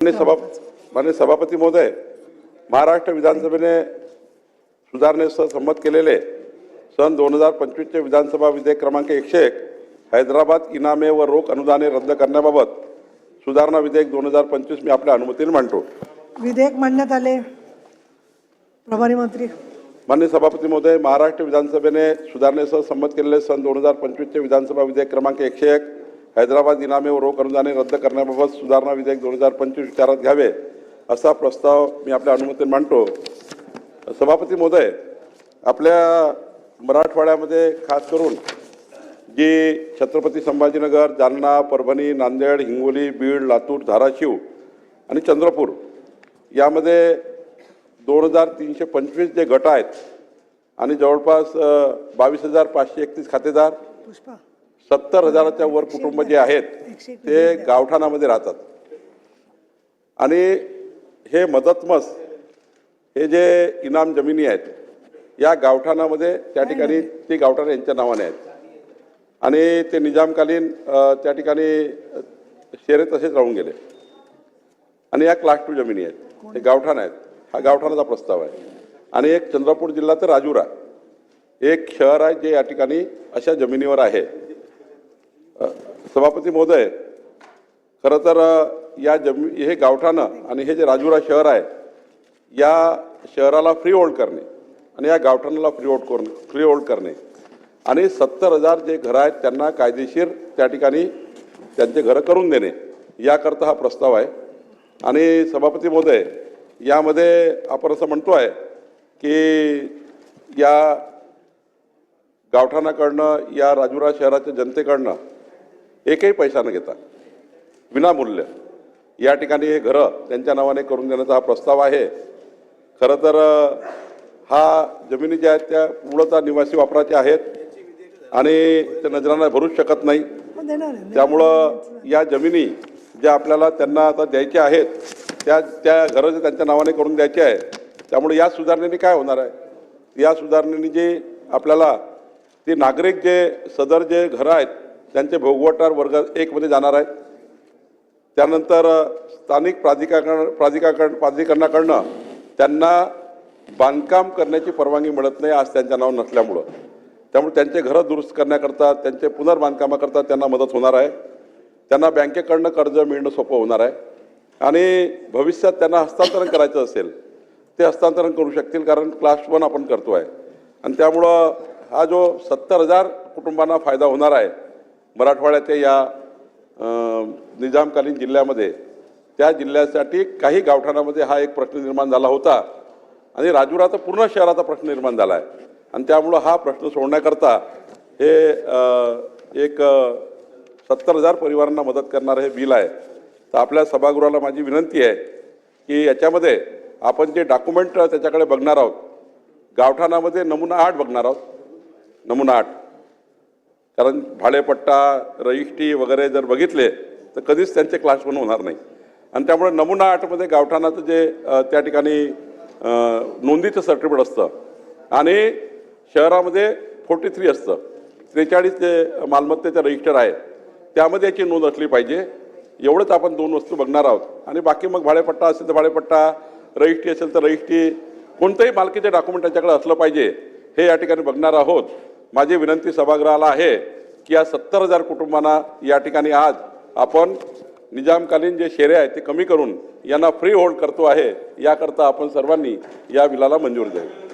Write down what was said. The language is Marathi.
माननीय सभा माननीय सभापती महोदय महाराष्ट्र विधानसभेने सुधारणेसह संमत केलेले सन दोन हजार पंचवीसचे विधानसभा विधेयक क्रमांक एकशे एक हैदराबाद इनामे व रोख अनुदाने रद्द करण्याबाबत सुधारणा विधेयक दोन हजार पंचवीस मी आपल्या अनुमतीने मांडतो. विधेयक मांडण्यात आले. प्रभारी मंत्री. माननीय सभापती महोदय महाराष्ट्र विधानसभेने सुधारणेसह संमत केलेले सन दोन हजार पंचवीसचे विधानसभा विधेयक क्रमांक एकशे एक हैदराबाद इनामे व रोख अनुदाने रद्द करण्याबाबत सुधारणा विधेयक दोन हजार पंचवीस विचारात घ्यावे असा प्रस्ताव मी आपल्या अनुमतीने मांडतो. सभापती महोदय आपल्या मराठवाड्यामध्ये खास करून जी छत्रपती संभाजीनगर जालना परभणी नांदेड हिंगोली बीड लातूर धाराशिव आणि चंद्रपूर यामध्ये दोन हजार तीनशे पंचवीस जे गट आहेत आणि जवळपास बावीस हजार पाचशे एकतीस खातेदार पुष्पा. सत्तर हजाराच्या वर कुटुंब जे आहेत ते गावठाणामध्ये राहतात. आणि हे मदतमस हे जे इनाम जमिनी आहेत या गावठाणामध्ये त्या ठिकाणी ती गावठाण यांच्या नावाने आहेत. आणि ते निजामकालीन त्या ठिकाणी शेरे तसेच राहून गेले. आणि या क्लास टू जमिनी आहेत. हे गावठाण आहेत. हा गावठाणाचा प्रस्ताव आहे. आणि एक चंद्रपूर जिल्हा तर राजुरा. एक शहर आहे जे या ठिकाणी अशा जमिनीवर आहे. सभापती महोदय खरं तर या जमी हे गावठाणं आणि हे जे राजुरा शहर आहे या शहराला फ्री होल्ड करणे आणि या गावठाणाला फ्री होल्ड करणे फ्री होल्ड करणे. आणि सत्तर हजार जे घरं आहेत त्यांना कायदेशीर त्या ठिकाणी त्यांचे घरं करून देणे याकरता हा प्रस्ताव आहे. आणि सभापती महोदय यामध्ये आपण असं म्हणतो आहे की या गावठाणाकडनं या राजुरा शहराच्या जनतेकडनं एकही पैसा न घेता. विनामूल्य. या ठिकाणी हे घरं त्यांच्या नावाने करून देण्याचा हा प्रस्ताव आहे. खरं तर हा जमिनी ज्या आहेत त्या पूर्णतः निवासी वापराच्या आहेत आणि ते नजरांना भरूच शकत नाही. हो. त्यामुळं या जमिनी ज्या आपल्याला त्यांना आता द्यायच्या आहेत त्या त्या घरं त्यांच्या नावाने करून द्यायचे आहे त्यामुळे या सुधारणेने काय होणार आहे? या सुधारणेने जे आपल्याला ते नागरिक जे सदर जे घरं आहेत त्यांचे भोगवटार वर्ग एकमध्ये जाणार आहेत. त्यानंतर स्थानिक प्राधिकरण प्राधिकरण प्राधिकरणाकडनं त्यांना बांधकाम करण्याची परवानगी मिळत नाही आज त्यांच्या नाव नसल्यामुळं. त्यामुळे त्यांचे घरं दुरुस्त करण्याकरता त्यांचे पुनर्बांधकामाकरता त्यांना मदत होणार आहे. त्यांना बँकेकडनं कर्ज मिळणं सोपं होणार आहे. आणि भविष्यात त्यांना हस्तांतरण करायचं असेल ते हस्तांतरण करू शकतील कारण क्लास वन आपण करतो आहे आणि त्यामुळं हा जो सत्तर हजार कुटुंबांना फायदा होणार आहे मराठवाड्याच्या या निजामकालीन जिल्ह्यामध्ये त्या जिल्ह्यासाठी काही गावठाणामध्ये हा एक प्रश्न निर्माण झाला होता. आणि राजुराचा पूर्ण शहराचा प्रश्न निर्माण झाला आहे आणि त्यामुळं हा प्रश्न सोडण्याकरता हे एक सत्तर हजार परिवारांना मदत करणारं हे बिल आहे. तर आपल्या सभागृहाला माझी विनंती आहे की याच्यामध्ये आपण जे डॉक्युमेंट त्याच्याकडे बघणार आहोत गावठाणामध्ये नमुना आठ बघणार आहोत. नमुना आठ. कारण भाडेपट्टा रजिस्ट्री वगैरे जर बघितले तर कधीच त्यांचे क्लास पण होणार नाही. आणि त्यामुळे नमुना आठमध्ये गावठाणाचं जे त्या ठिकाणी नोंदीचं सर्टिफिकेट असतं आणि शहरामध्ये फोर्टी थ्री असतं. त्रेचाळीस जे मालमत्तेचं रजिस्टर आहे त्यामध्ये याची नोंद असली पाहिजे. एवढंच आपण दोन वस्तू बघणार आहोत. आणि बाकी मग भाडेपट्टा असेल तर भाडेपट्टा रजिस्ट्री असेल तर रजिस्ट्री कोणतंही मालकीचे डॉक्युमेंट त्याच्याकडे असलं पाहिजे हे या ठिकाणी बघणार आहोत. माझी विनंती सभागृहाला आहे की या सत्तर हजार कुटुंबांना या ठिकाणी आज आपण निजामकालीन जे शेरे आहेत ते कमी करून यांना फ्री होल्ड करतो आहे याकरता आपण सर्वांनी या बिलाला मंजूर द्यावी